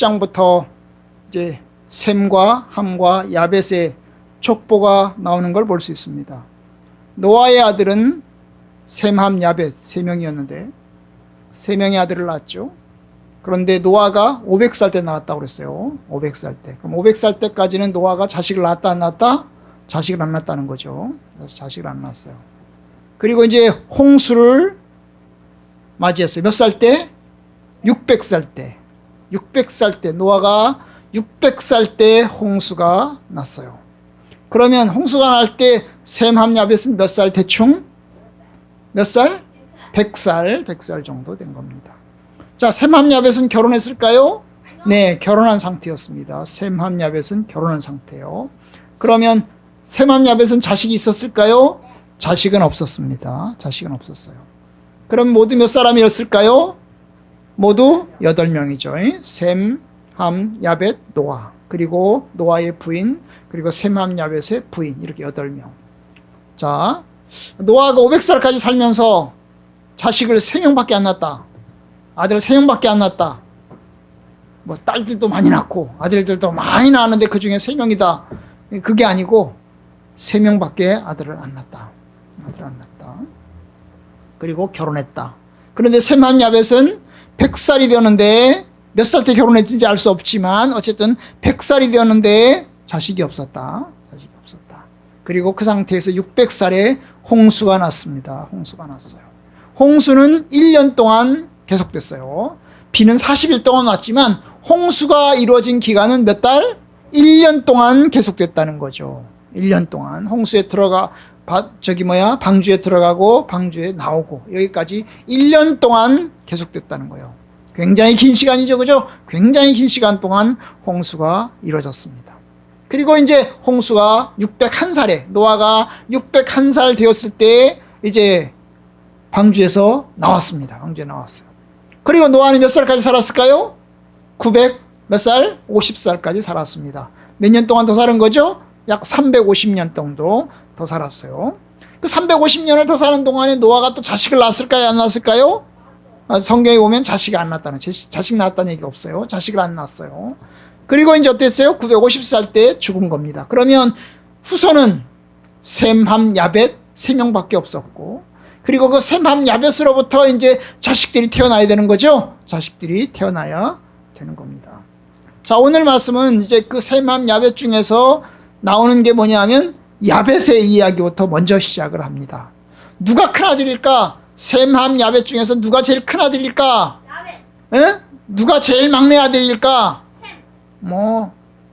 10장부터 이제 셈과 함과 야벳의 족보가 나오는 걸 볼 수 있습니다. 노아의 아들은 셈, 함, 야벳 세 명이었는데 세 명의 아들을 낳았죠. 그런데 노아가 500살 때 낳았다고 그랬어요. 500살 때. 그럼 500살 때까지는 노아가 자식을 낳았다 안 낳았다? 자식을 안 낳았다는 거죠. 자식을 안 낳았어요. 그리고 이제 홍수를 맞이했어요. 몇 살 때? 600살 때. 600살 때 노아가 600살 때 홍수가 났어요. 그러면 홍수가 날때 셈함 야벳은 몇 살 대충? 몇 살? 100살, 100살 정도 된 겁니다. 자, 셈함 야벳은 결혼했을까요? 네, 결혼한 상태였습니다. 셈함 야벳은 결혼한 상태요. 그러면 셈함 야벳은 자식이 있었을까요? 자식은 없었습니다. 자식은 없었어요. 그럼 모두 몇 사람이었을까요? 모두 8명이죠. 셈, 함, 야벳, 노아. 그리고 노아의 부인, 그리고 셈, 함, 야벳의 부인. 이렇게 8명. 자, 노아가 500살까지 살면서 자식을 3명밖에 안 낳았다. 아들 3명밖에 안 낳았다. 뭐 딸들도 많이 낳고 아들들도 많이 낳았는데 그 중에 3명이다. 그게 아니고 3명밖에 아들을 안 낳았다. 아들을 안 낳았다. 그리고 결혼했다. 그런데 셈함 야벳은 100살이 되었는데 몇 살 때 결혼했는지 알 수 없지만 어쨌든 100살이 되었는데 자식이 없었다. 자식이 없었다. 그리고 그 상태에서 600살에 홍수가 났습니다. 홍수가 났어요. 홍수는 1년 동안 계속됐어요. 비는 40일 동안 왔지만 홍수가 이루어진 기간은 몇 달? 1년 동안 계속됐다는 거죠. 1년 동안 홍수에 들어가 바, 저기 뭐야 방주에 들어가고 방주에 나오고 여기까지 1년 동안 계속됐다는 거예요. 굉장히 긴 시간이죠, 그죠? 굉장히 긴 시간 동안 홍수가 이루어졌습니다. 그리고 이제 홍수가 601살에 노아가 601살 되었을 때 이제 방주에서 나왔습니다. 방주에 나왔어요. 그리고 노아는 몇 살까지 살았을까요? 900 몇 살? 50살까지 살았습니다. 몇 년 동안 더 사는 거죠? 약 350년 정도 더 살았어요. 그 350년을 더 사는 동안에 노아가 또 자식을 낳았을까요? 안 낳았을까요? 아, 성경에 보면 자식이 안 낳았다는 자식, 낳았다는 얘기 없어요. 자식을 안 낳았어요. 그리고 이제 어땠어요? 950살 때 죽은 겁니다. 그러면 후손은 셈, 함, 야벳 세 명밖에 없었고 그리고 그 셈, 함, 야벳으로부터 이제 자식들이 태어나야 되는 거죠. 자식들이 태어나야 되는 겁니다. 자, 오늘 말씀은 이제 그 셈, 함, 야벳 중에서 나오는 게 뭐냐면 야벳의 이야기부터 먼저 시작을 합니다. 누가 큰 아들일까? 셈, 함, 야벳 중에서 누가 제일 큰 아들일까? 야벳 에? 누가 제일 막내 아들일까? 뭐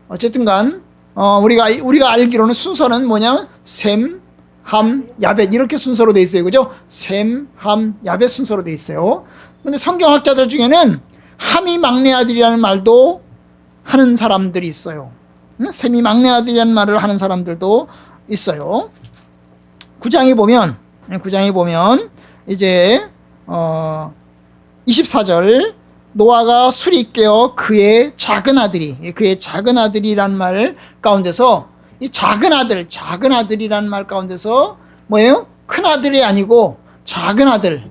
어쨌든간 어, 우리가 우리가 알기로는 순서는 뭐냐면 셈, 함, 야벳 이렇게 순서로 돼 있어요, 그죠? 셈, 함, 야벳 순서로 돼 있어요. 근데 성경학자들 중에는 함이 막내 아들이라는 말도 하는 사람들이 있어요. 응? 셈이 막내 아들이라는 말을 하는 사람들도 있어요. 구장에 보면 구장에 보면 이제 어 24절 노아가 술이 깨어 그의 작은 아들이 그의 작은 아들이란 말 가운데서 이 작은 아들 작은 아들이란 말 가운데서 뭐예요? 큰 아들이 아니고 작은 아들.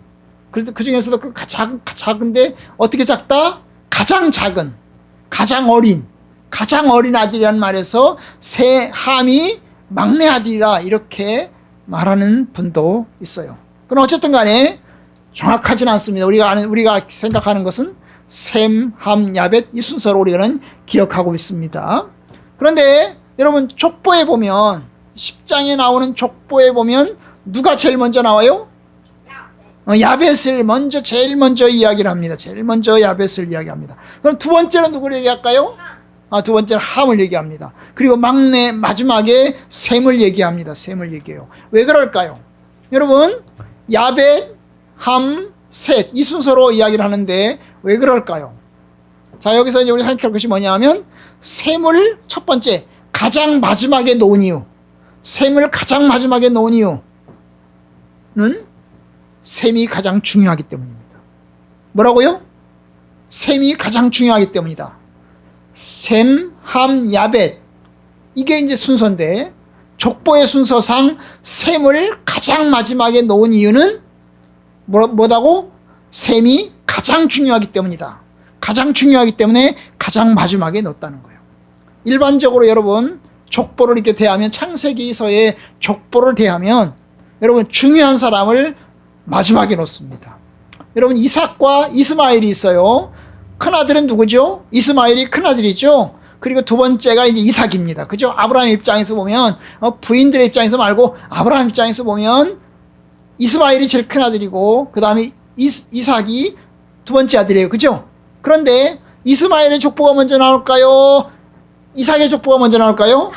그래서 그 중에서도 그 작은 작은데 어떻게 작다? 가장 작은, 가장 어린, 가장 어린 아들이란 말에서 새 함이 막내 아들이라 이렇게 말하는 분도 있어요. 그럼 어쨌든 간에 정확하진 않습니다. 우리가 아는 우리가 생각하는 것은 셈, 함, 야벳 이 순서로 우리는 기억하고 있습니다. 그런데 여러분 족보에 보면 10장에 나오는 족보에 보면 누가 제일 먼저 나와요? 어, 야벳을 먼저 제일 먼저 이야기를 합니다. 제일 먼저 야벳을 이야기합니다. 그럼 두 번째는 누구를 얘기할까요? 아, 두 번째는 함을 얘기합니다. 그리고 막내 마지막에 셈을 얘기합니다. 셈을 얘기해요. 왜 그럴까요? 여러분 야벳, 함, 셋 이 순서로 이야기를 하는데 왜 그럴까요? 자 여기서 이제 우리 생각할 것이 뭐냐면 셈을 첫 번째 가장 마지막에 놓은 이유 셈을 가장 마지막에 놓은 이유는 셈이 가장 중요하기 때문입니다. 뭐라고요? 셈이 가장 중요하기 때문이다. 셈, 함, 야벳 이게 이제 순서인데 족보의 순서상 셈을 가장 마지막에 놓은 이유는 뭐, 뭐다고? 셈이 가장 중요하기 때문이다. 가장 중요하기 때문에 가장 마지막에 넣었다는 거예요. 일반적으로 여러분 족보를 이렇게 대하면 창세기서의 족보를 대하면 여러분 중요한 사람을 마지막에 놓습니다. 여러분 이삭과 이스마엘이 있어요. 큰 아들은 누구죠? 이스마엘이 큰 아들이죠. 그리고 두 번째가 이제 이삭입니다. 그죠? 아브라함 입장에서 보면 어, 부인들의 입장에서 말고 아브라함 입장에서 보면 이스마엘이 제일 큰 아들이고 그 다음에 이삭이 두 번째 아들이에요. 그죠? 그런데 이스마엘의 족보가 먼저 나올까요? 이삭의 족보가 먼저 나올까요?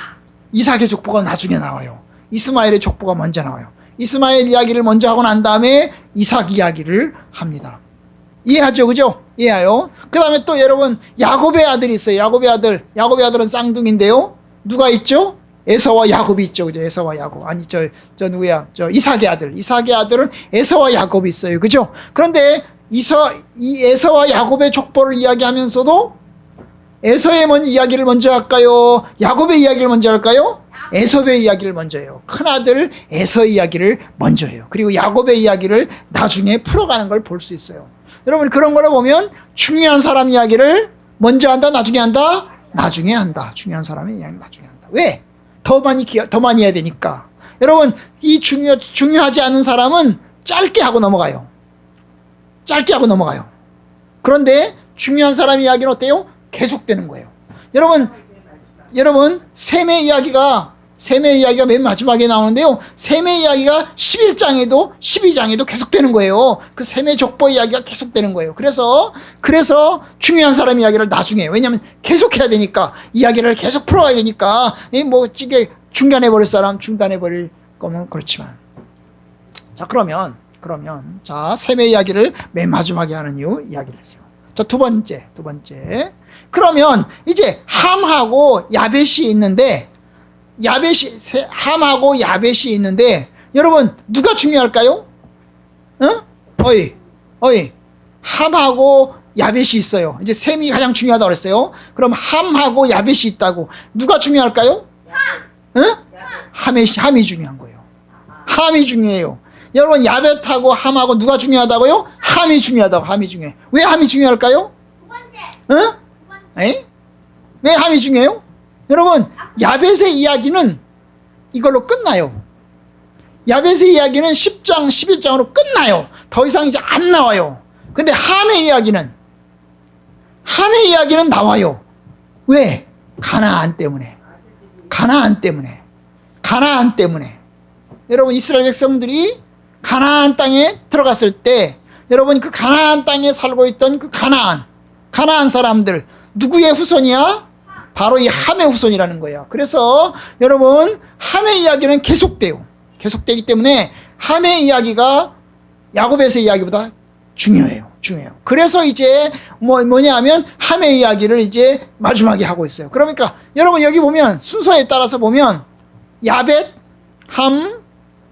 이삭의 족보가 나중에 나와요. 이스마엘의 족보가 먼저 나와요. 이스마엘 이야기를 먼저 하고 난 다음에 이삭 이야기를 합니다. 이해하죠? 그죠? 이해해요. 그 다음에 또 여러분, 야곱의 아들이 있어요. 야곱의 아들. 야곱의 아들은 쌍둥이인데요. 누가 있죠? 에서와 야곱이 있죠. 그죠? 에서와 야곱. 아니, 저, 저 누구야? 저 이삭의 아들. 이삭의 아들은 에서와 야곱이 있어요. 그죠? 그런데 이서, 이 에서와 야곱의 족보를 이야기하면서도 에서의 먼 이야기를 먼저 할까요? 야곱의 이야기를 먼저 할까요? 에섭의 이야기를 먼저 해요. 큰아들 에서의 이야기를 먼저 해요. 그리고 야곱의 이야기를 나중에 풀어가는 걸 볼 수 있어요. 여러분 그런 걸로 보면 중요한 사람 이야기를 먼저 한다, 나중에 한다, 나중에 한다. 중요한 사람의 이야기 나중에 한다. 왜? 더 많이 기더 많이 해야 되니까. 여러분 이 중요 중요하지 않은 사람은 짧게 하고 넘어가요. 짧게 하고 넘어가요. 그런데 중요한 사람 이야기는 어때요? 계속되는 거예요. 여러분 여러분 셈의 이야기가 셈의 이야기가 맨 마지막에 나오는데요. 셈의 이야기가 11장에도 12장에도 계속되는 거예요. 그 셈의 족보 이야기가 계속되는 거예요. 그래서 그래서 중요한 사람 이야기를 나중에 왜냐하면 계속해야 되니까 이야기를 계속 풀어가야 되니까 뭐 찌개 중단해 버릴 사람 중단해 버릴 거면 그렇지만 자 그러면 그러면 자 셈의 이야기를 맨 마지막에 하는 이유 이야기를 했어요. 자 두 번째 두 번째 그러면 이제 함하고 야벳이 있는데 야벳이 함하고 야벳이 있는데 여러분 누가 중요할까요? 어? 어이 어이 함하고 야벳이 있어요. 이제 셈이 가장 중요하다고 그랬어요. 그럼 함하고 야벳이 있다고 누가 중요할까요? 응? 함이 함이 중요한 거예요. 함이 중요해요. 여러분 야벳하고 함하고 누가 중요하다고요? 함이 중요하다고 함이 중요해. 왜 함이 중요할까요? 두 번째. 응? 에? 왜 함이 중요해요? 여러분, 야벳의 이야기는 이걸로 끝나요. 야벳의 이야기는 10장, 11장으로 끝나요. 더 이상 이제 안 나와요. 근데 함의 이야기는, 함의 이야기는 나와요. 왜? 가나안 때문에. 가나안 때문에. 가나안 때문에. 여러분, 이스라엘 백성들이 가나안 땅에 들어갔을 때, 여러분, 그 가나안 땅에 살고 있던 그 가나안, 가나안 사람들, 누구의 후손이야? 바로 이 함의 후손이라는 거예요. 그래서 여러분 함의 이야기는 계속돼요. 계속되기 때문에 함의 이야기가 야곱에서의 이야기보다 중요해요. 중요해요. 그래서 이제 뭐 뭐냐하면 함의 이야기를 이제 마지막에 하고 있어요. 그러니까 여러분 여기 보면 순서에 따라서 보면 야벳, 함,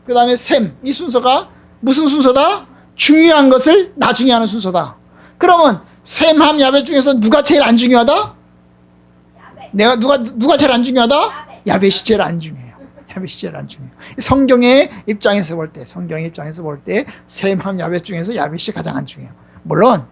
그 다음에 셈 이 순서가 무슨 순서다? 중요한 것을 나중에 하는 순서다. 그러면 셈, 함, 야벳 중에서 누가 제일 안 중요하다? 내가 누가 누가 제일 안 중요하다? 야벳. 야벳이 제일 안 중요해요. 야벳이 제일 안 중요해요. 성경의 입장에서 볼 때, 성경의 입장에서 볼 때, 셈, 함, 야벳 중에서 야벳이 가장 안 중요해요. 물론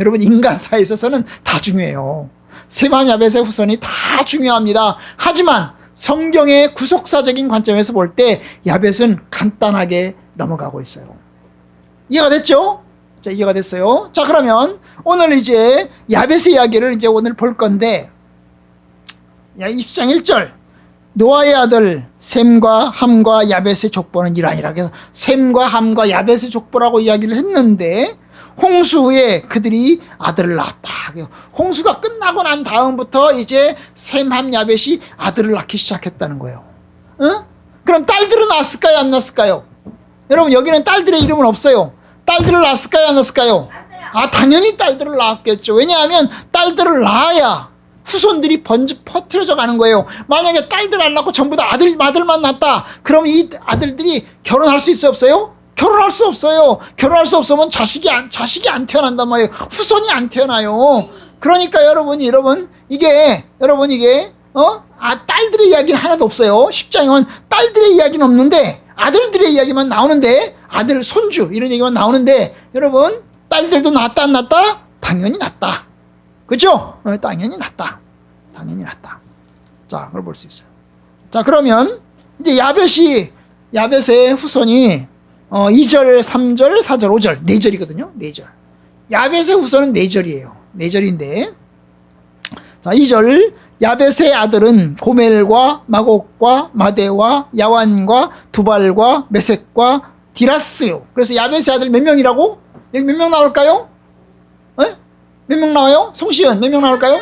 여러분 인간사에 있어서는 다 중요해요. 셈, 함, 야벳의 후손이 다 중요합니다. 하지만 성경의 구속사적인 관점에서 볼 때 야벳은 간단하게 넘어가고 있어요. 이해가 됐죠? 자, 이해가 됐어요. 자, 그러면 오늘 이제 야벳의 이야기를 이제 오늘 볼 건데, 야, 20장 1절. 노아의 아들 셈과 함과 야벳의 족보는 이러하니라. 그래서 셈과 함과 야벳의 족보라고 이야기를 했는데, 홍수 후에 그들이 아들을 낳았다. 홍수가 끝나고 난 다음부터 이제 셈, 함, 야벳이 아들을 낳기 시작했다는 거예요. 응? 그럼 딸들은 낳았을까요? 안 낳았을까요? 여러분, 여기는 딸들의 이름은 없어요. 딸들을 낳았을까요? 안 낳았을까요? 아, 당연히 딸들을 낳았겠죠. 왜냐하면 딸들을 낳아야 후손들이 번지 퍼트려져 가는 거예요. 만약에 딸들 안 낳고 전부 다 아들, 아들만 낳았다. 그럼 이 아들들이 결혼할 수 있어 없어요? 결혼할 수 없어요. 결혼할 수 없으면 자식이 안, 자식이 안 태어난단 말이에요. 후손이 안 태어나요. 그러니까 여러분, 여러분, 이게, 여러분, 이게, 어? 아, 딸들의 이야기는 하나도 없어요. 10장이면 딸들의 이야기는 없는데, 아들들의 이야기만 나오는데, 아들, 손주, 이런 얘기만 나오는데, 여러분, 딸들도 낳았다, 안 낳았다? 당연히 낳았다. 그죠? 어, 당연히 낫다. 당연히 낫다. 자, 그걸 볼 수 있어요. 자, 그러면 이제 야벳이 야벳의 후손이 어, 2절, 3절, 4절, 5절, 4절이거든요. 4절. 야벳의 후손은 4절이에요. 4절인데 자, 2절 야벳의 아들은 고멜과 마곡과 마데와 야완과 두발과 메색과 디라스요. 그래서 야벳의 아들 몇 명이라고? 여기 몇 명 나올까요? 몇 명 나와요? 송시현 몇 명 나올까요?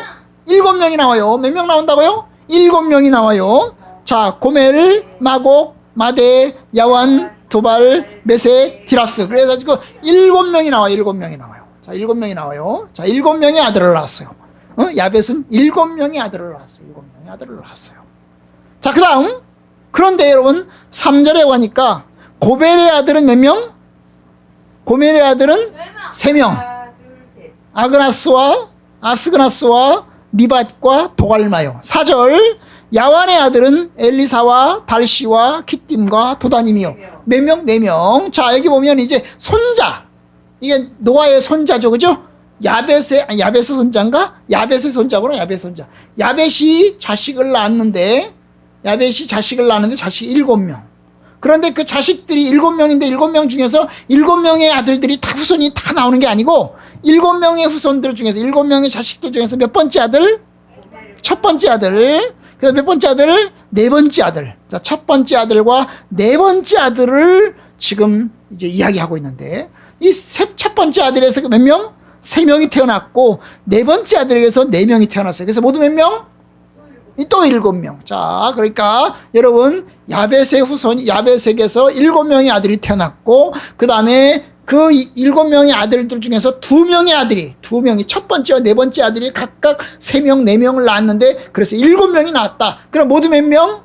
일곱 명이 나와요. 몇 명 나온다고요? 일곱 명이 나와요. 자, 고멜, 마곡, 마데, 야완, 두발, 메세, 디라스. 그래서 지금 일곱 명이 나와요. 일곱 명이 나와요. 자, 일곱 명이 나와요. 자, 일곱 명의 아들을 낳았어요. 어? 야벳은 일곱 명의 아들을 낳았어요. 일곱 명의 아들을 낳았어요. 자, 그 다음. 그런데 여러분, 3절에 가니까 고멜의 아들은 몇 명? 고멜의 아들은 열명 세 명. 하나, 둘, 셋. 아그나스와 아스그나스와 리밧과 도갈마요. 4절 야완의 아들은 엘리사와 달시와 키팀과 도다님이요. 몇 명? 네 명. 자, 여기 보면 이제 손자. 이게 노아의 손자죠. 그죠? 야벳의 아니, 야벳의 손자인가? 야벳의 손자구나. 야벳 손자. 야벳이 자식을 낳았는데 야벳이 자식을 낳았는데 자식이 일곱 명. 그런데 그 자식들이 일곱 명인데 일곱 명 중에서 일곱 명의 아들들이 다 후손이 다 나오는 게 아니고 일곱 명의 후손들 중에서 일곱 명의 자식들 중에서 몇 번째 아들? 첫 번째 아들. 그래서 몇 번째 아들? 네 번째 아들. 자, 첫 번째 아들과 네 번째 아들을 지금 이제 이야기하고 있는데 이 첫 번째 아들에서 몇 명? 세 명이 태어났고 네 번째 아들에게서 네 명이 태어났어요. 그래서 모두 몇 명? 이또 일곱 명. 자, 그러니까 여러분 야벳의 후손 야벳에게서 일곱 명의 아들이 태어났고 그 다음에 그 이- 일곱 명의 아들들 중에서 두 명의 아들이 두 명이 첫 번째와 네 번째 아들이 각각 세 명, 네 명을 낳았는데 그래서 일곱 명이 낳았다. 그럼 모두 몇 명?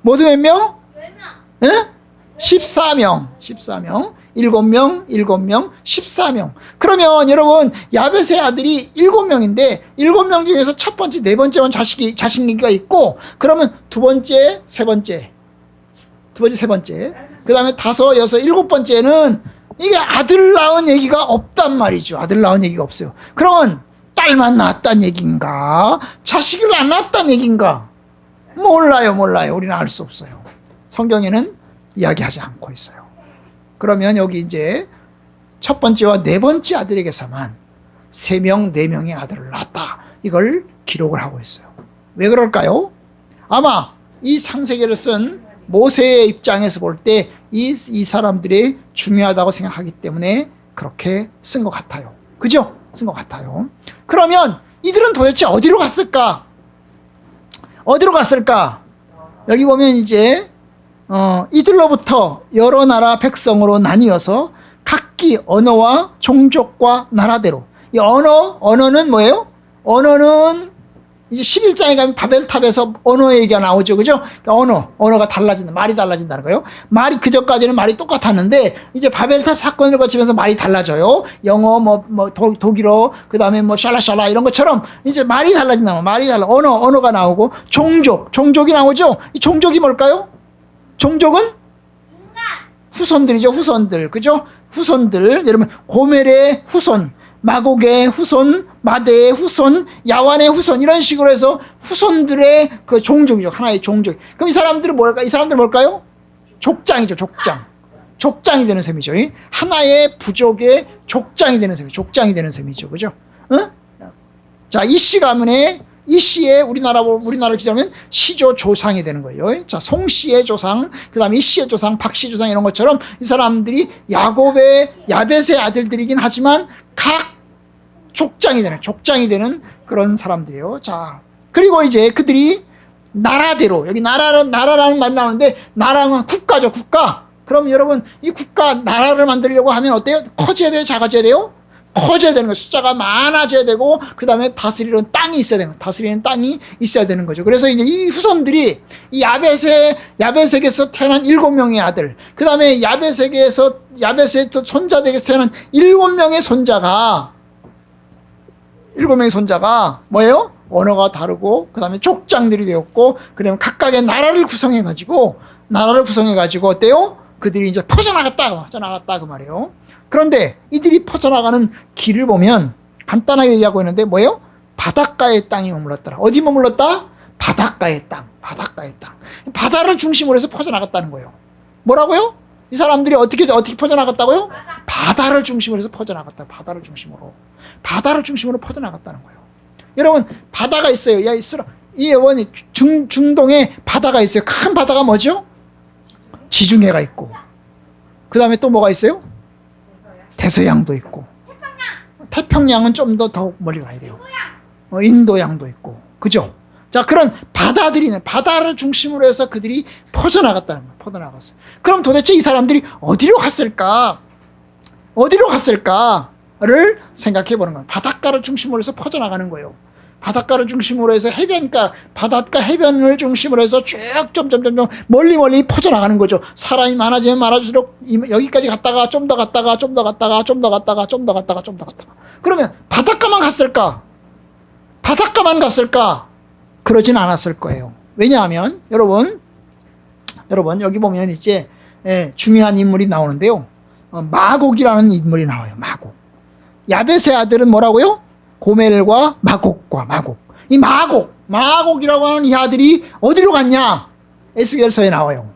모두 몇 명? 열명 예? 14명. 14명. 7명, 7명, 14명. 그러면 여러분, 야벳의 아들이 7명인데, 7명 중에서 첫 번째, 네 번째만 자식이, 자식이가 있고, 그러면 두 번째, 세 번째. 두 번째, 세 번째. 그 다음에 다섯, 여섯, 일곱 번째는 이게 아들 낳은 얘기가 없단 말이죠. 아들 낳은 얘기가 없어요. 그러면 딸만 낳았단 얘기인가? 자식을 안 낳았단 얘기인가? 몰라요, 몰라요. 우리는 알 수 없어요. 성경에는 이야기하지 않고 있어요. 그러면 여기 이제 첫 번째와 네 번째 아들에게서만 세 명, 네 명의 아들을 낳았다. 이걸 기록을 하고 있어요. 왜 그럴까요? 아마 이 상세계를 쓴 모세의 입장에서 볼 때 이 이 사람들이 중요하다고 생각하기 때문에 그렇게 쓴 것 같아요. 그죠? 쓴 것 같아요. 그러면 이들은 도대체 어디로 갔을까? 어디로 갔을까? 여기 보면 이제 어, 이들로부터 여러 나라 백성으로 나뉘어서 각기 언어와 종족과 나라대로 이 언어 언어는 뭐예요? 언어는 이제 11장에 가면 바벨탑에서 언어 얘기가 나오죠. 그죠? 그러니까 언어, 언어가 달라진다. 말이 달라진다는 거예요. 말이 그전까지는 말이 똑같았는데 이제 바벨탑 사건을 거치면서 말이 달라져요. 영어, 뭐, 뭐 도, 독일어, 그 다음에 뭐 샬라샬라 이런 것처럼 이제 말이 달라진다. 말이 달라. 언어, 언어가 나오고 종족, 종족이 나오죠. 이 종족이 뭘까요? 종족은 후손들이죠. 후손들. 그죠? 후손들. 여러분 고멜의 후손, 마곡의 후손, 마대의 후손, 야완의 후손 이런 식으로 해서 후손들의 그 종족이죠. 하나의 종족. 그럼 이 사람들은 뭘까? 이 사람들 뭘까요? 족장이죠. 족장. 족장이 되는 셈이죠. 이 하나의 부족의 족장이 되는 셈이죠. 족장이 되는 셈이죠. 그죠? 어? 자, 이씨 가문에 이씨의 우리나라 우리나라를 기자면 시조 조상이 되는 거예요. 자, 송 씨의 조상, 그다음에 이 씨의 조상, 박 씨 조상 이런 것처럼 이 사람들이 야곱의 야벳의 아들들이긴 하지만 각 족장이 되는 족장이 되는 그런 사람들이에요. 자, 그리고 이제 그들이 나라대로 여기 나라는 나라라는 말 나오는데 나라는 국가죠, 국가. 그럼 여러분 이 국가 나라를 만들려고 하면 어때요? 커져야 돼요, 작아져야 돼요? 커져야 되는 거 숫자가 많아져야 되고 그 다음에 다스리는 땅이 있어야 되는 거 다스리는 땅이 있어야 되는 거죠. 그래서 이제 이 후손들이 이 야벳의 야벳에게서 태어난 일곱 명의 아들, 그 다음에 야벳에게서 야벳의 또 손자들에게서 태어난 일곱 명의 손자가 일곱 명의 손자가 뭐예요? 언어가 다르고 그다음에 족장들이 되었고 그다음에 각각의 나라를 구성해 가지고 나라를 구성해 가지고 어때요? 그들이 이제 퍼져나갔다 퍼져나갔다 그 말이에요. 그런데 이들이 퍼져나가는 길을 보면 간단하게 얘기하고 있는데 뭐예요? 바닷가의 땅이 머물렀더라. 어디 머물렀다? 바닷가의 땅. 바닷가의 땅. 바다를 중심으로 해서 퍼져나갔다는 거예요. 뭐라고요? 이 사람들이 어떻게 어떻게 퍼져나갔다고요? 바다. 바다를 중심으로 해서 퍼져나갔다. 바다를 중심으로. 바다를 중심으로 퍼져나갔다는 거예요. 여러분, 바다가 있어요. 야, 있으라. 이 여러분이 중, 중동에 바다가 있어요. 큰 바다가 뭐죠? 지중해가 있고. 그 다음에 또 뭐가 있어요? 대서양도 있고. 태평양은 좀 더더 멀리 가야 돼요. 어, 인도양도 있고. 그죠? 자, 그런 바다들이 있는 바다를 중심으로 해서 그들이 퍼져나갔다는 거예요. 퍼져나갔어요. 그럼 도대체 이 사람들이 어디로 갔을까? 어디로 갔을까를 생각해 보는 거예요. 바닷가를 중심으로 해서 퍼져나가는 거예요. 바닷가를 중심으로 해서 해변가, 바닷가 해변을 중심으로 해서 쭉 점점 점점 멀리 멀리 퍼져나가는 거죠. 사람이 많아지면 많아질수록 이- 여기까지 갔다가 좀 더 갔다가 좀 더 갔다가 좀 더 갔다가 좀 더 갔다가 좀 더 갔다가. 그러면 바닷가만 갔을까? 바닷가만 갔을까? 그러진 않았을 거예요. 왜냐하면 여러분, 여러분 여기 보면 이제 예, 중요한 인물이 나오는데요. 어, 마곡이라는 인물이 나와요. 마곡. 야벳의 아들은 뭐라고요? 고멜과 마곡과 마곡. 이 마곡, 마곡이라고 하는 이 아들이 어디로 갔냐? 에스겔서에 나와요.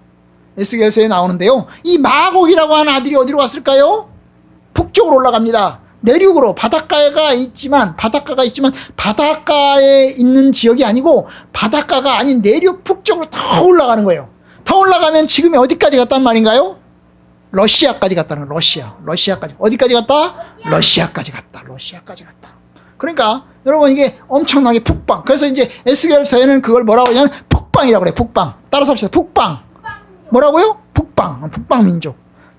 에스겔서에 나오는데요. 이 마곡이라고 하는 아들이 어디로 갔을까요? 북쪽으로 올라갑니다. 내륙으로 바닷가가 있지만 바닷가가 있지만 바닷가에 있는 지역이 아니고 바닷가가 아닌 내륙 북쪽으로 더 올라가는 거예요. 더 올라가면 지금이 어디까지 갔단 말인가요? 러시아까지 갔다는. 러시아. 러시아까지. 어디까지 갔다? 러시아까지 갔다. 러시아까지 갔다. 그러니까 여러분 이게 엄청나게 북방. 그래서 이제 에스겔서에는 그걸 뭐라고 하냐면 북방이라고 그래요. 북방. 따라서 합시다. 북방. 뭐라고요? 북방. 북방 민족.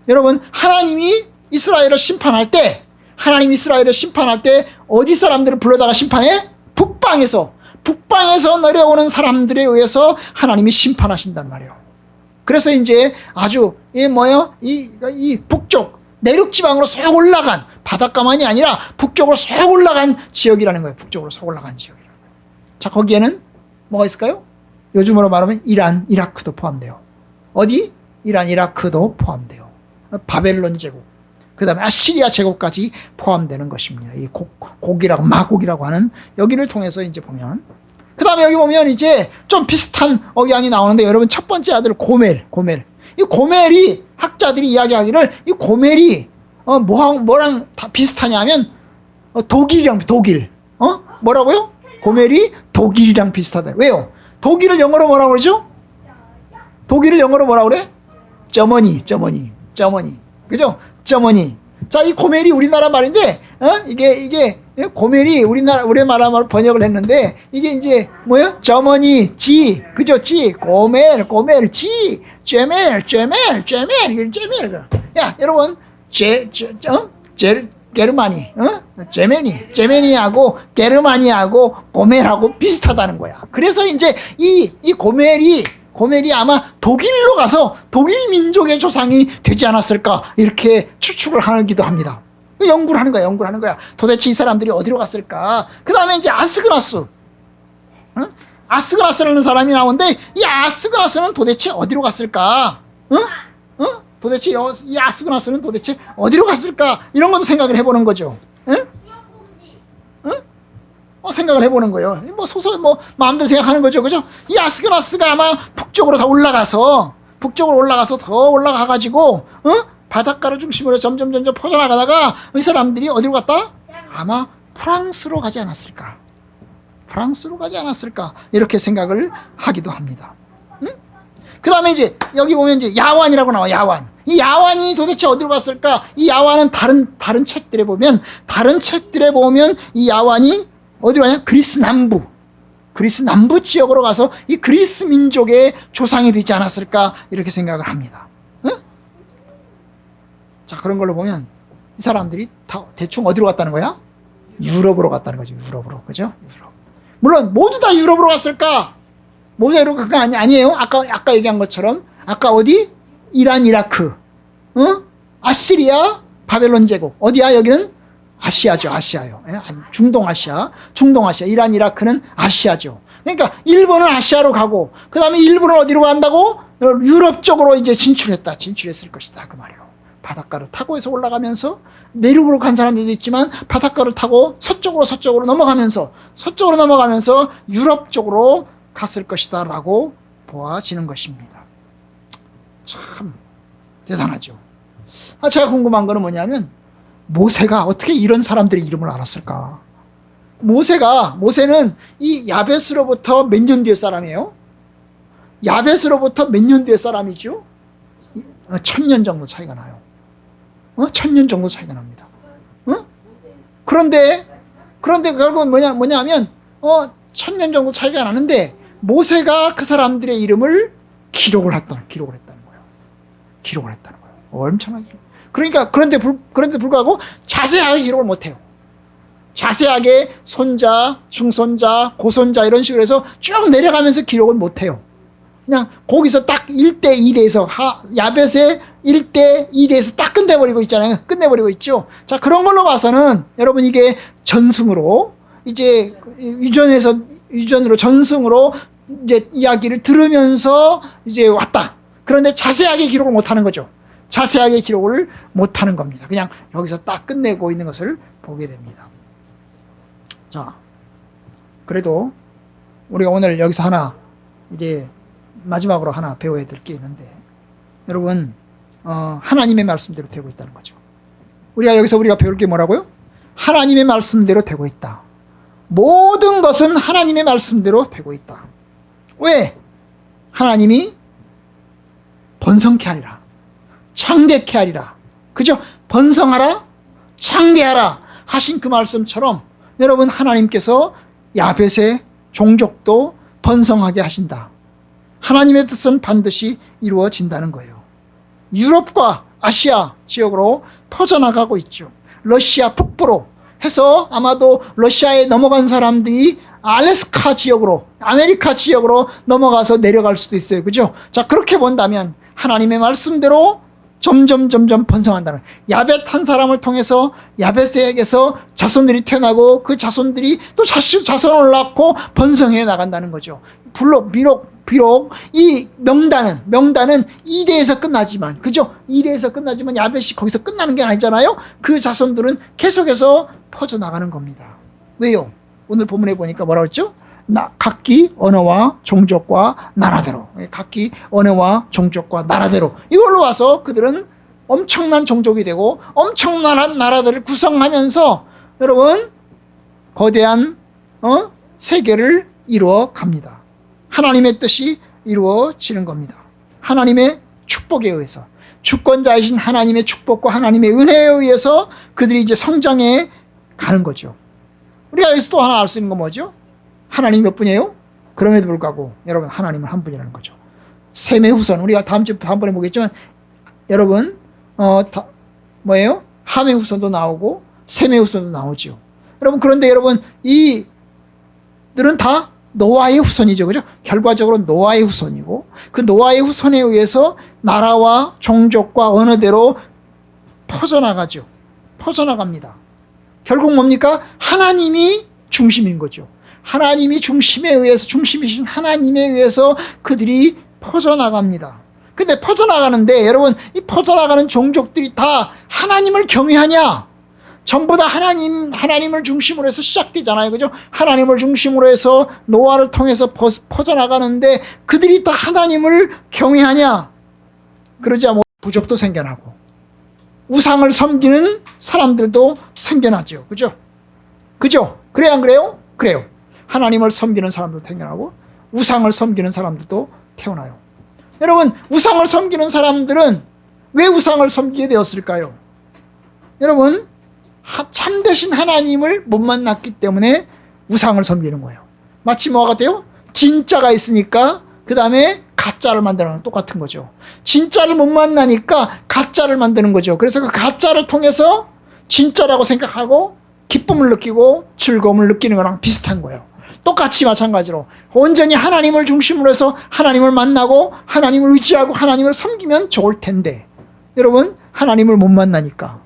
여러분 하나님이 이스라엘을 심판할 때 하나님 이스라엘을 심판할 때 어디 사람들을 불러다가 심판해? 북방에서 북방에서 내려오는 사람들에 의해서 하나님이 심판하신단 말이에요. 그래서 이제 아주 이 뭐요? 이, 이 북쪽 내륙 지방으로 쏙 올라간 바닷가만이 아니라 북쪽으로 쏙 올라간 지역이라는 거예요. 북쪽으로 쏙 올라간 지역이라는 거예요. 자 거기에는 뭐가 있을까요? 요즘으로 말하면 이란, 이라크도 포함돼요. 어디? 이란, 이라크도 포함돼요. 바벨론 제국, 그 다음에 아시리아 제국까지 포함되는 것입니다. 이 곡, 곡이라고, 마곡이라고 하는 여기를 통해서 이제 보면. 그 다음에 여기 보면 이제 좀 비슷한 억양이 나오는데 여러분 첫 번째 아들 고멜, 고멜. 이 고멜이 학자들이 이야기하기를 이 고멜이 어, 뭐랑, 뭐랑 다 비슷하냐면 어, 독일이랑, 독일. 어? 뭐라고요? 고멜이 독일이랑 비슷하다. 왜요? 독일을 영어로 뭐라고 그러죠? 독일을 영어로 뭐라고 그래? 저머니, 저머니, 저머니. 그죠? 저머니. 자, 이 고멜이 우리나라 말인데, 어? 이게, 이게, 고멜이 우리나라, 우리나라 말 번역을 했는데, 이게 이제, 뭐요? 저머니, 지, 그죠? 지, 고멜, 고멜, 지, 제멜, 제멜, 제멜, 제멜. 야, 여러분, 제, 제, 어? 제, 게르마니, 어? 제메니, 제메니하고 게르마니하고 고멜하고 비슷하다는 거야. 그래서 이제 이, 이 고멜이 고멜이 아마 독일로 가서 독일 민족의 조상이 되지 않았을까 이렇게 추측을 하기도 합니다. 연구를 하는 거야, 연구를 하는 거야. 도대체 이 사람들이 어디로 갔을까? 그 다음에 이제 아스그나스, 응? 아스그나스라는 사람이 나오는데 이 아스그나스는 도대체 어디로 갔을까? 응? 응? 도대체 여- 이 아스그나스는 도대체 어디로 갔을까? 이런 것도 생각을 해보는 거죠. 어, 생각을 해보는 거예요. 뭐 소설 뭐 마음대로 생각하는 거죠, 그죠? 이 아스그나스가 아마 북쪽으로 다 올라가서 북쪽으로 올라가서 더 올라가 가지고 어? 바닷가를 중심으로 점점 점점 퍼져나가다가 이 사람들이 어디로 갔다? 아마 프랑스로 가지 않았을까? 프랑스로 가지 않았을까? 이렇게 생각을 하기도 합니다. 응? 그 다음에 이제 여기 보면 이제 야완이라고 나와 야완. 이 야완이 도대체 어디로 갔을까? 이 야완은 다른 다른 책들에 보면 다른 책들에 보면 이 야완이 어디로 가냐? 그리스 남부. 그리스 남부 지역으로 가서 이 그리스 민족의 조상이 되지 않았을까? 이렇게 생각을 합니다. 응? 자, 그런 걸로 보면 이 사람들이 다 대충 어디로 갔다는 거야? 유럽으로 갔다는 거죠. 유럽으로. 그죠? 유럽. 물론 모두 다 유럽으로 갔을까? 모두 다 유럽 그거 아니, 아니에요. 아까 아까 얘기한 것처럼 아까 어디? 이란, 이라크. 어? 아시리아, 바벨론 제국. 어디야? 여기는 아시아죠. 아시아요. 예? 아니, 중동 아시아. 중동 아시아. 이란, 이라크는 아시아죠. 그러니까 일본은 아시아로 가고 그 다음에 일본은 어디로 간다고? 유럽 쪽으로 이제 진출했다. 진출했을 것이다. 그 말이에요. 바닷가를 타고 해서 올라가면서 내륙으로 간 사람들도 있지만 바닷가를 타고 서쪽으로 서쪽으로 넘어가면서 서쪽으로 넘어가면서 유럽 쪽으로 갔을 것이다 라고 보아지는 것입니다. 참 대단하죠. 아, 제가 궁금한 거는 뭐냐면 모세가 어떻게 이런 사람들의 이름을 알았을까? 모세가 모세는 이 야베스로부터 몇 년 뒤의 사람이에요? 야베스로부터 몇 년 뒤의 사람이죠? 어, 천년 정도 차이가 나요. 어? 천년 정도 차이가 납니다. 어? 그런데 그런데 결국은 뭐냐 뭐냐면 어 천년 정도 차이가 나는데 모세가 그 사람들의 이름을 기록을 했다 기록을 했다는 거예요. 기록을 했다는 거예요. 엄청나게. 그러니까 그런데 불 그런데 불구하고 자세하게 기록을 못 해요. 자세하게 손자, 중손자, 고손자 이런 식으로 해서 쭉 내려가면서 기록을 못 해요. 그냥 거기서 딱 1대 2대에서 하, 야벳의 1대 2대에서 딱 끝내버리고 있잖아요. 끝내버리고 있죠. 자, 그런 걸로 봐서는 여러분 이게 전승으로 이제 유전에서 유전으로 전승으로 이제 이야기를 들으면서 이제 왔다. 그런데 자세하게 기록을 못 하는 거죠. 자세하게 기록을 못 하는 겁니다. 그냥 여기서 딱 끝내고 있는 것을 보게 됩니다. 자, 그래도 우리가 오늘 여기서 하나 이제 마지막으로 하나 배워야 될 게 있는데 여러분 어, 하나님의 말씀대로 되고 있다는 거죠. 우리가 여기서 우리가 배울 게 뭐라고요? 하나님의 말씀대로 되고 있다. 모든 것은 하나님의 말씀대로 되고 있다. 왜? 하나님이 번성케 하리라. 창대케 하리라. 그죠? 번성하라, 창대하라 하신 그 말씀처럼 여러분 하나님께서 야벳의 종족도 번성하게 하신다. 하나님의 뜻은 반드시 이루어진다는 거예요. 유럽과 아시아 지역으로 퍼져나가고 있죠. 러시아 북부로 해서 아마도 러시아에 넘어간 사람들이 알래스카 지역으로, 아메리카 지역으로 넘어가서 내려갈 수도 있어요. 그죠? 자, 그렇게 본다면 하나님의 말씀대로 점점 점점 번성한다는 야벳 한 사람을 통해서 야벳에게서 자손들이 태어나고 그 자손들이 또 자식 자손을 낳고 번성해 나간다는 거죠. 불로 비록 비록 이 명단은 명단은 2대에서 끝나지만 그죠? 2대에서 끝나지만 야벳이 거기서 끝나는 게 아니잖아요. 그 자손들은 계속해서 퍼져 나가는 겁니다. 왜요? 오늘 본문에 보니까 뭐라 그랬죠? 나, 각기 언어와 종족과 나라대로 예, 각기 언어와 종족과 나라대로 이걸로 와서 그들은 엄청난 종족이 되고 엄청난 나라들을 구성하면서 여러분 거대한 어? 세계를 이루어 갑니다. 하나님의 뜻이 이루어지는 겁니다. 하나님의 축복에 의해서 주권자이신 하나님의 축복과 하나님의 은혜에 의해서 그들이 이제 성장해 가는 거죠. 우리가 여기서 또 하나 알 수 있는 건 뭐죠? 하나님 몇 분이에요? 그럼에도 불구하고 여러분 하나님은 한 분이라는 거죠. 셈의 후손 우리가 다음 주 다음번에 보겠지만 여러분 어 다, 뭐예요? 함의 후손도 나오고 셈의 후손도 나오죠. 여러분 그런데 여러분 이들은 다 노아의 후손이죠. 그죠? 결과적으로 노아의 후손이고 그 노아의 후손에 의해서 나라와 종족과 언어대로 퍼져나가죠. 퍼져나갑니다. 결국 뭡니까? 하나님이 중심인 거죠. 하나님이 중심에 의해서 중심이신 하나님에 의해서 그들이 퍼져나갑니다. 근데 퍼져나가는데 여러분 이 퍼져나가는 종족들이 다 하나님을 경외하냐? 전부 다 하나님 하나님을 중심으로 해서 시작되잖아요. 그죠? 하나님을 중심으로 해서 노아를 통해서 퍼, 퍼져나가는데 그들이 다 하나님을 경외하냐? 그러자 뭐 부족도 생겨나고 우상을 섬기는 사람들도 생겨나죠. 그죠? 그죠? 그래요, 안 그래요? 그래요. 하나님을 섬기는 사람도 태어나고 우상을 섬기는 사람들도 태어나요. 여러분, 우상을 섬기는 사람들은 왜 우상을 섬기게 되었을까요? 여러분, 하- 참되신 하나님을 못 만났기 때문에 우상을 섬기는 거예요. 마치 뭐가 같아요? 진짜가 있으니까 그 다음에 가짜를 만드는 거랑 똑같은 거죠. 진짜를 못 만나니까 가짜를 만드는 거죠. 그래서 그 가짜를 통해서 진짜라고 생각하고 기쁨을 느끼고 즐거움을 느끼는 거랑 비슷한 거예요. 똑같이 마찬가지로 온전히 하나님을 중심으로 해서 하나님을 만나고 하나님을 의지하고 하나님을 섬기면 좋을 텐데 여러분 하나님을 못 만나니까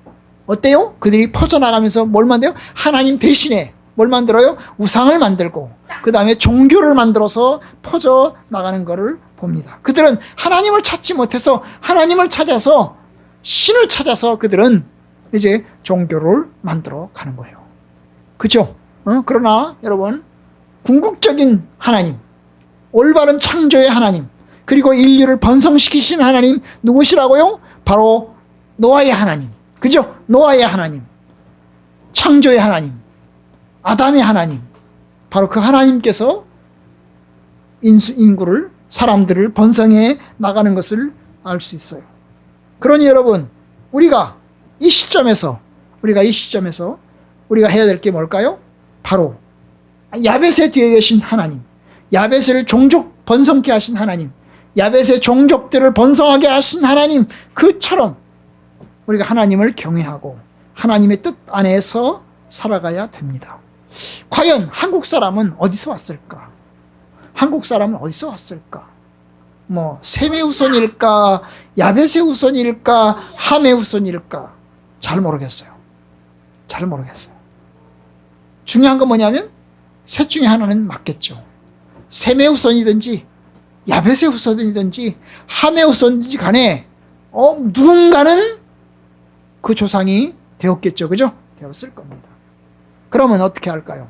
어때요? 그들이 퍼져나가면서 뭘 만들어요? 하나님 대신에 뭘 만들어요? 우상을 만들고 그 다음에 종교를 만들어서 퍼져 나가는 것을 봅니다. 그들은 하나님을 찾지 못해서 하나님을 찾아서 신을 찾아서 그들은 이제 종교를 만들어 가는 거예요. 그죠? 어? 그러나 여러분 궁극적인 하나님, 올바른 창조의 하나님, 그리고 인류를 번성시키신 하나님 누구시라고요? 바로 노아의 하나님. 그죠? 노아의 하나님. 창조의 하나님. 아담의 하나님. 바로 그 하나님께서 인수, 인구를, 사람들을 번성해 나가는 것을 알 수 있어요. 그러니 여러분, 우리가 이 시점에서, 우리가 이 시점에서 우리가 해야 될 게 뭘까요? 바로 야벳의 뒤에 계신 하나님, 야벳을 종족 번성케 하신 하나님, 야벳의 종족들을 번성하게 하신 하나님, 그처럼 우리가 하나님을 경외하고 하나님의 뜻 안에서 살아가야 됩니다. 과연 한국 사람은 어디서 왔을까? 한국 사람은 어디서 왔을까? 뭐 셈의 후손일까? 야벳의 후손일까? 함의 후손일까? 잘 모르겠어요. 잘 모르겠어요. 중요한 건 뭐냐면 셋 중에 하나는 맞겠죠. 셈의 후손이든지 야벳의 후손이든지 함의 후손이든지 간에 어, 누군가는 그 조상이 되었겠죠. 그죠? 되었을 겁니다. 그러면 어떻게 할까요?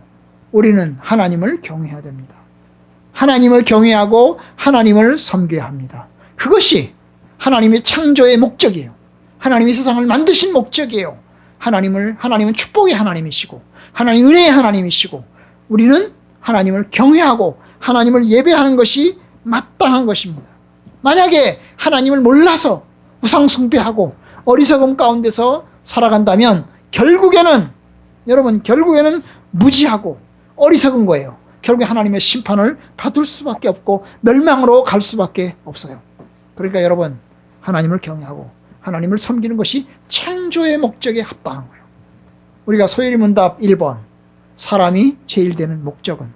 우리는 하나님을 경외해야 됩니다. 하나님을 경외하고 하나님을 섬겨야 합니다. 그것이 하나님의 창조의 목적이에요. 하나님이 세상을 만드신 목적이에요. 하나님을 하나님은 축복의 하나님이시고 하나님 은혜의 하나님이시고 우리는 하나님을 경외하고 하나님을 예배하는 것이 마땅한 것입니다. 만약에 하나님을 몰라서 우상 숭배하고 어리석음 가운데서 살아간다면 결국에는 여러분 결국에는 무지하고 어리석은 거예요. 결국에 하나님의 심판을 받을 수밖에 없고 멸망으로 갈 수밖에 없어요. 그러니까 여러분 하나님을 경외하고 하나님을 섬기는 것이 창조의 목적에 합당한 거예요. 우리가 소일이 문답 1번 사람이 제일 되는 목적은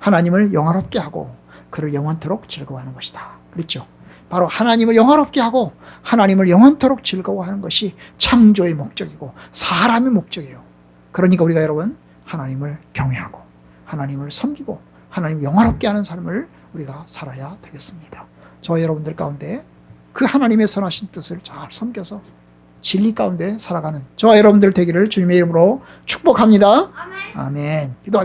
하나님을 영화롭게 하고 그를 영원토록 즐거워하는 것이다. 그랬죠. 바로 하나님을 영화롭게 하고 하나님을 영원토록 즐거워하는 것이 창조의 목적이고 사람의 목적이에요. 그러니까 우리가 여러분 하나님을 경외하고 하나님을 섬기고 하나님 영화롭게 하는 삶을 우리가 살아야 되겠습니다. 저 여러분들 가운데 그 하나님의 선하신 뜻을 잘 섬겨서 진리 가운데 살아가는 저와 여러분들 되기를 주님의 이름으로 축복합니다. 아멘. 아멘. 기도하